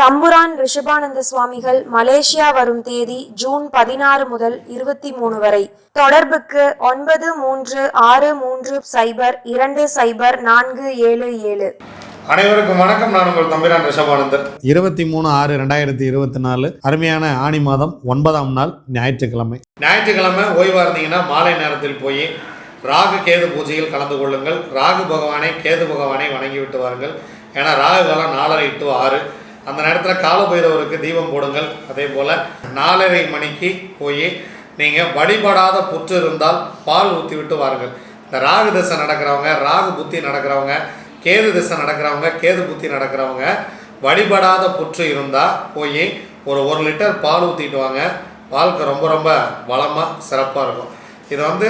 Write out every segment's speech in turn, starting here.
தம்புரான் ரிஷபானந்த சுவாமிகள் மலேசியா வரும் தேதி ஜூன் பதினாறு முதல் இருபத்தி மூணு வரை. தொடர்புக்கு ஒன்பது மூன்று ஆறு மூன்று சைபர் இரண்டு சைபர் நான்கு ஏழு ஏழு. அனைவருக்கும் வணக்கம். நான் உங்கள் தம்பிரான் ரிஷபானந்தர். இருபத்தி மூணு ஆறு ரெண்டாயிரத்தி இருபத்தி நாலு அருமையான ஆணி மாதம் ஒன்பதாம் நாள் ஞாயிற்றுக்கிழமை. ஞாயிற்றுக்கிழமை ஓய்வாக இருந்தீங்கன்னா மாலை நேரத்தில் போய் ராகு கேது பூஜையில் கலந்து கொள்ளுங்கள். ராகு பகவானை கேது பகவானை வணங்கி விட்டு வாருங்கள். ஏன்னா ராகு காலம் நாலரை டு ஆறு. அந்த நேரத்தில் கால பைரவருக்கு தீபம் போடுங்கள். அதே போல் நாலரை மணிக்கு போய் நீங்கள் வழிபடாத புற்று இருந்தால் பால் ஊற்றி விட்டு வாருங்கள். இந்த ராகு திசை நடக்கிறவங்க ராகு புத்தி நடக்கிறவங்க கேது திசை நடக்கிறவங்க கேது புத்தி நடக்கிறவங்க வழிபடாத புற்று இருந்தால் போய் ஒரு ஒரு லிட்டர் பால் ஊற்றிட்டு வாங்க. வாழ்க்கை ரொம்ப ரொம்ப வளமாக சிறப்பாக இருக்கும். இது வந்து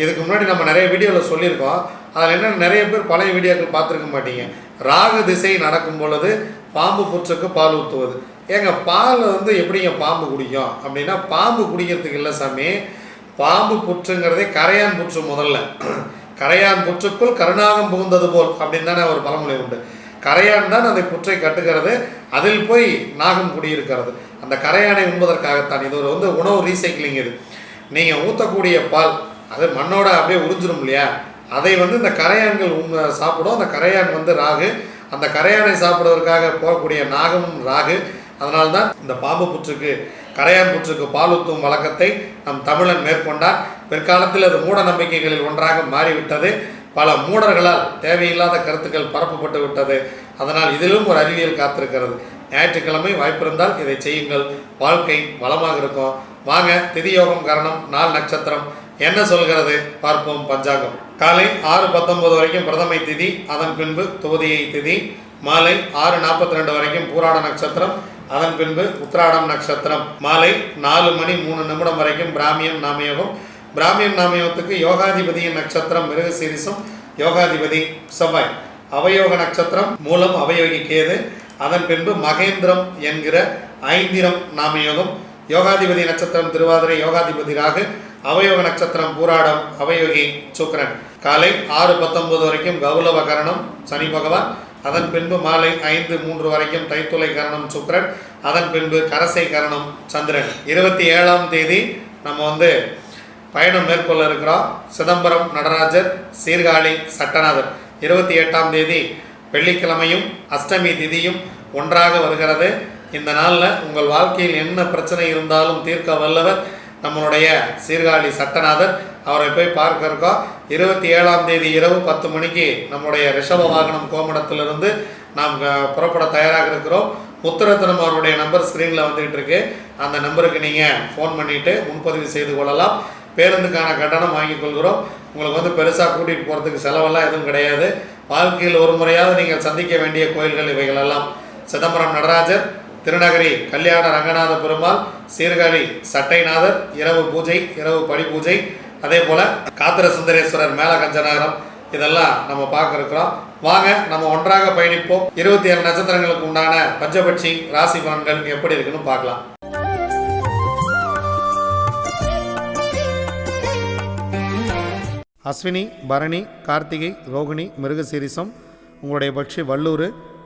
இதுக்கு முன்னாடி நம்ம நிறைய வீடியோவில் சொல்லியிருக்கோம். அதில் என்ன நிறைய பேர் பழைய வீடியோக்கள் பார்த்துருக்க மாட்டீங்க. ராகு திசை நடக்கும் பொழுது பாம்பு புற்றுக்கு பால் ஊற்றுவது ஏங்க பால் வந்து எப்படிங்க பாம்பு குடிக்கும்? அப்படின்னா பாம்பு குடிக்கிறதுக்கு இல்லை சாமி பாம்பு புற்றுங்கிறதே கரையான் புற்று முதல்ல. கரையான் புற்றுக்குள் கருணாகம் புகுந்தது போல் அப்படின்னு தானே ஒரு பழமொழி உண்டு. கரையான் தான் அந்த புற்றை கட்டுகிறது அதில் போய் நாகம் குடியிருக்கிறது. அந்த கரையானை உண்பதற்காகத்தான். இது ஒரு வந்து உணவு ரீசைக்கிளிங் இது. நீங்கள் ஊற்றக்கூடிய பால் அது மண்ணோட அப்படியே உறிஞ்சிடும் இல்லையா? அதை வந்து இந்த கரையான்கள் உண்ண சாப்பிடும். அந்த கரையான் வந்து ராகு. அந்த கரையானை சாப்பிடுவதற்காக போகக்கூடிய நாகமும் ராகு. அதனால்தான் இந்த பாம்பு புற்றுக்கு கரையான் புற்றுக்கு பால் வழக்கத்தை நம் தமிழன் மேற்கொண்டார். பிற்காலத்தில் அது மூட நம்பிக்கைகளில் ஒன்றாக மாறிவிட்டது. பல மூடர்களால் தேவையில்லாத கருத்துக்கள் பரப்பப்பட்டு விட்டது. அதனால் இதிலும் ஒரு அறிவியல் காத்திருக்கிறது. ஞாயிற்றுக்கிழமை வாய்ப்பிருந்தால் இதை செய்யுங்கள். வாழ்க்கை வளமாக இருக்கும். வாங்க திதியோகம் கரணம் நாள் நட்சத்திரம். என்ன சொல்கிறது? பார்ப்போம் பஞ்சாங்கம். காலை ஆறு பத்தொன்பது வரைக்கும் பிரதமை திதி அதன் பின்பு தொகுதியை திதி. மாலை ஆறு நாற்பத்தி ரெண்டு வரைக்கும் பூராட நட்சத்திரம் அதன் பின்பு உத்ராடம் நட்சத்திரம். மாலை நாலு மணி மூணு நிமிடம் வரைக்கும் பிராமியம் நாமயோகம். பிராமியம் நாமயோகத்துக்கு யோகாதிபதியின் நட்சத்திரம் மிருகசீரிசம் யோகாதிபதி செவ்வாய். அவயோக நட்சத்திரம் மூலம் அவயோகி கேது. அதன் பின்பு மகேந்திரம் என்கிற ஐந்திரம் நாமயோகம். யோகாதிபதி நட்சத்திரம் திருவாதிரை யோகாதிபதி ராகு. அவயோக நட்சத்திரம் பூராடம் அவயோகி சுக்கிரன். காலை ஆறு பத்தொன்பது வரைக்கும் கௌலவ கரணம் சனி பகவான். அதன் பின்பு மாலை ஐந்து மூன்று வரைக்கும் தைத்துளை கரணம் சுக்கரன். அதன் பின்பு கரசை கரணம் சந்திரன். இருபத்தி ஏழாம் தேதி நம்ம வந்து பயணம் மேற்கொள்ள இருக்கிறோம். சிதம்பரம் நடராஜர் சீர்காழி சட்டநாதர். இருபத்தி எட்டாம் தேதி வெள்ளிக்கிழமையும் அஷ்டமி திதியும் ஒன்றாக வருகிறது. இந்த நாளில் உங்கள் வாழ்க்கையில் என்ன பிரச்சனை இருந்தாலும் தீர்க்க வல்லவர் நம்மளுடைய சீர்காழி சட்டநாதர். அவரை போய் பார்க்க இருக்கோம் இருபத்தி ஏழாம் தேதி இரவு பத்து மணிக்கு நம்முடைய ரிஷப வாகனம் கோமடத்திலிருந்து நாம் க- புறப்பட தயாராக இருக்கிறோம் முத்துரத்னம் அவருடைய நம்பர் ஸ்க்ரீனில் வந்துகிட்டு இருக்கு. அந்த நம்பருக்கு நீங்கள் ஃபோன் பண்ணிவிட்டு முன்பதிவு செய்து கொள்ளலாம். பேருந்துக்கான கட்டணம் வாங்கிக் கொள்கிறோம். உங்களுக்கு வந்து பெருசாக கூட்டிகிட்டு போகிறதுக்கு செலவெல்லாம் எதுவும் கிடையாது. வாழ்க்கையில் ஒரு முறையாவது நீங்கள் சந்திக்க வேண்டிய கோயில்கள் இவைகளெல்லாம். சிதம்பரம் நடராஜர் திருநகரி கல்யாண ரங்கநாத பெருமாள் சீர்காழி சட்டைநாதர் இரவு பூஜை இரவு படி பூஜை அதே போல் காத்திர சுந்தரேஸ்வரர் மேல கஞ்சநகரம் இதெல்லாம் நம்ம பார்க்க இருக்கிறோம் வாங்க நம்ம ஒன்றாக பயணிப்போம். இருபத்தி ஏழு நட்சத்திரங்களுக்கு உண்டான பஞ்சபட்சி ராசி பலன்கள் எப்படி இருக்குன்னு பார்க்கலாம். அஸ்வினி பரணி கார்த்திகை ரோகிணி மிருகசீரிசம் உங்களுடைய பட்சி வல்லூர்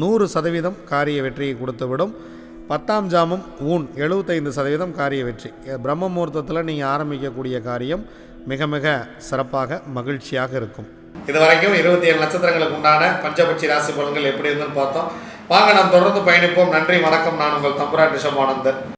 நூறு சதவீதம் காரிய வெற்றியை கொடுத்துவிடும். பத்தாம் ஜாமம் ஊன் எழுபத்தைந்து சதவீதம் காரிய வெற்றி. பிரம்ம முகூர்த்தத்தில் நீங்கள் ஆரம்பிக்கக்கூடிய காரியம் மிக மிக சிறப்பாக மகிழ்ச்சியாக இருக்கும். இது வரைக்கும் இருபத்தி ஏழு நட்சத்திரங்களுக்கு உண்டான பஞ்சபட்சி ராசி பலன்கள் எப்படி இருந்துன்னு பார்த்தோம். வாங்க நாம் தொடர்ந்து பயணிப்போம். நன்றி வணக்கம். நான் உங்கள் தம்புரா ரிஷபானந்தர்